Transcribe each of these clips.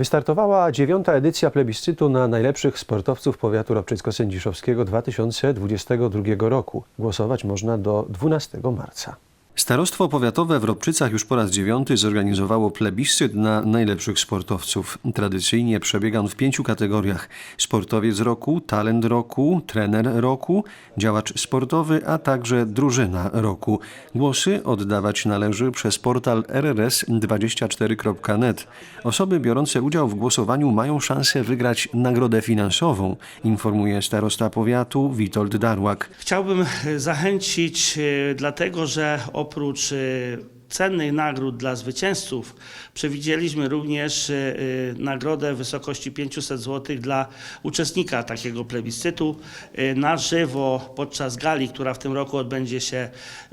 Wystartowała dziewiąta edycja plebiscytu na najlepszych sportowców powiatu ropczycko-sędziszowskiego 2022 roku. Głosować można do 12 marca. Starostwo Powiatowe w Robczycach już po raz dziewiąty zorganizowało plebiscyt na najlepszych sportowców. Tradycyjnie przebiega on w pięciu kategoriach. Sportowiec roku, talent roku, trener roku, działacz sportowy, a także drużyna roku. Głosy oddawać należy przez portal rrs24.net. Osoby biorące udział w głosowaniu mają szansę wygrać nagrodę finansową, informuje starosta powiatu Witold Darłak. Chciałbym zachęcić, e, dlatego że oprócz e, cennych nagród dla zwycięzców przewidzieliśmy również e, e, nagrodę w wysokości 500 zł dla uczestnika takiego plebiscytu e, na żywo podczas gali, która w tym roku odbędzie się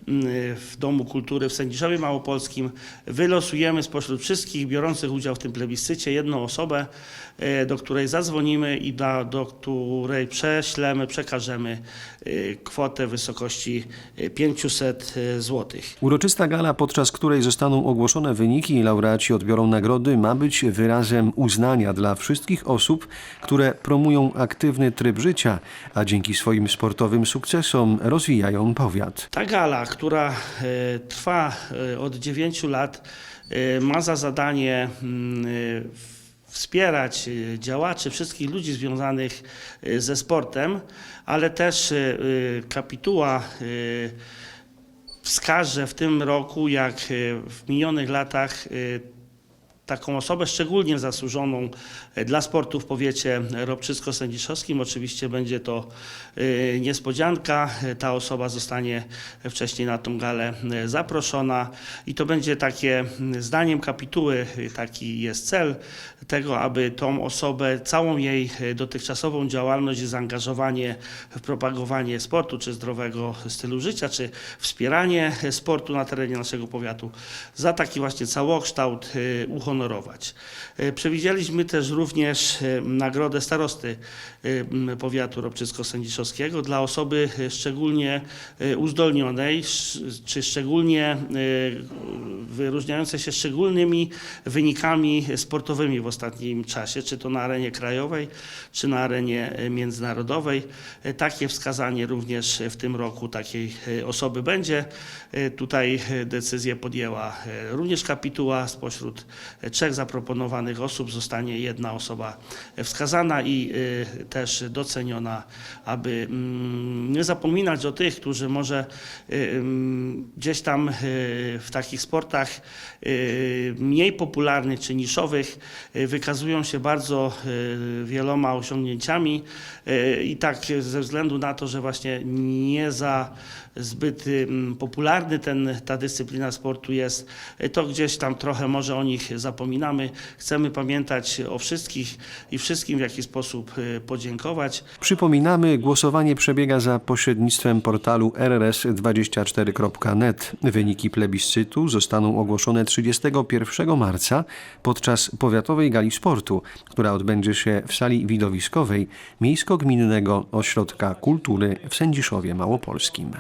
mm, w Domu Kultury w Sędziszowie Małopolskim. Wylosujemy spośród wszystkich biorących udział w tym plebiscycie jedną osobę, do której zadzwonimy i da, do której prześlemy, przekażemy kwotę w wysokości e, 500 zł. Uroczysta gala, podczas której zostaną ogłoszone wyniki i laureaci odbiorą nagrody, ma być wyrazem uznania dla wszystkich osób, które promują aktywny tryb życia, a dzięki swoim sportowym sukcesom rozwijają powiat. Ta gala, która e, trwa e, od 9 lat, e, ma za zadanie mm, wspierać działaczy, wszystkich ludzi związanych ze sportem, ale też kapituła wskaże w tym roku, jak e, w minionych latach e, taką osobę szczególnie zasłużoną e, dla sportu w powiecie ropczycko-sędziszowskim. Oczywiście będzie to e, niespodzianka. E, Ta osoba zostanie wcześniej na tą galę zaproszona i to będzie takie, zdaniem kapituły, taki jest cel tego, aby tą osobę, całą jej dotychczasową działalność i zaangażowanie w propagowanie sportu, czy zdrowego stylu życia, czy wspieranie sportu na terenie naszego powiatu, za taki właśnie całokształt e, E, Przewidzieliśmy też również e, nagrodę starosty e, powiatu ropczycko-sędziszowskiego dla osoby szczególnie uzdolnionej, czy szczególnie wyróżniającej się szczególnymi wynikami sportowymi w ostatnim czasie, czy to na arenie krajowej, czy na arenie międzynarodowej. Takie wskazanie również w tym roku takiej osoby będzie. Tutaj decyzję podjęła również kapituła. Spośród trzech zaproponowanych osób zostanie jedna osoba wskazana i e, też doceniona, aby mm, nie zapominać o tych, którzy może e, mm, gdzieś tam w takich sportach mniej popularnych czy niszowych wykazują się bardzo wieloma osiągnięciami i tak ze względu na to, że właśnie nie za zbyt popularny ten, ta dyscyplina sportu jest, to gdzieś tam trochę może o nich zapominamy. Chcemy pamiętać o wszystkich i wszystkim w jakiś sposób e, podziękować. Przypominamy, głosowanie przebiega za pośrednictwem portalu rrs24.net. Wyniki plebiscytu zostaną ogłoszone 31 marca podczas Powiatowej Gali Sportu, która odbędzie się w sali widowiskowej Miejsko-Gminnego Ośrodka Kultury w Sędziszowie Małopolskim.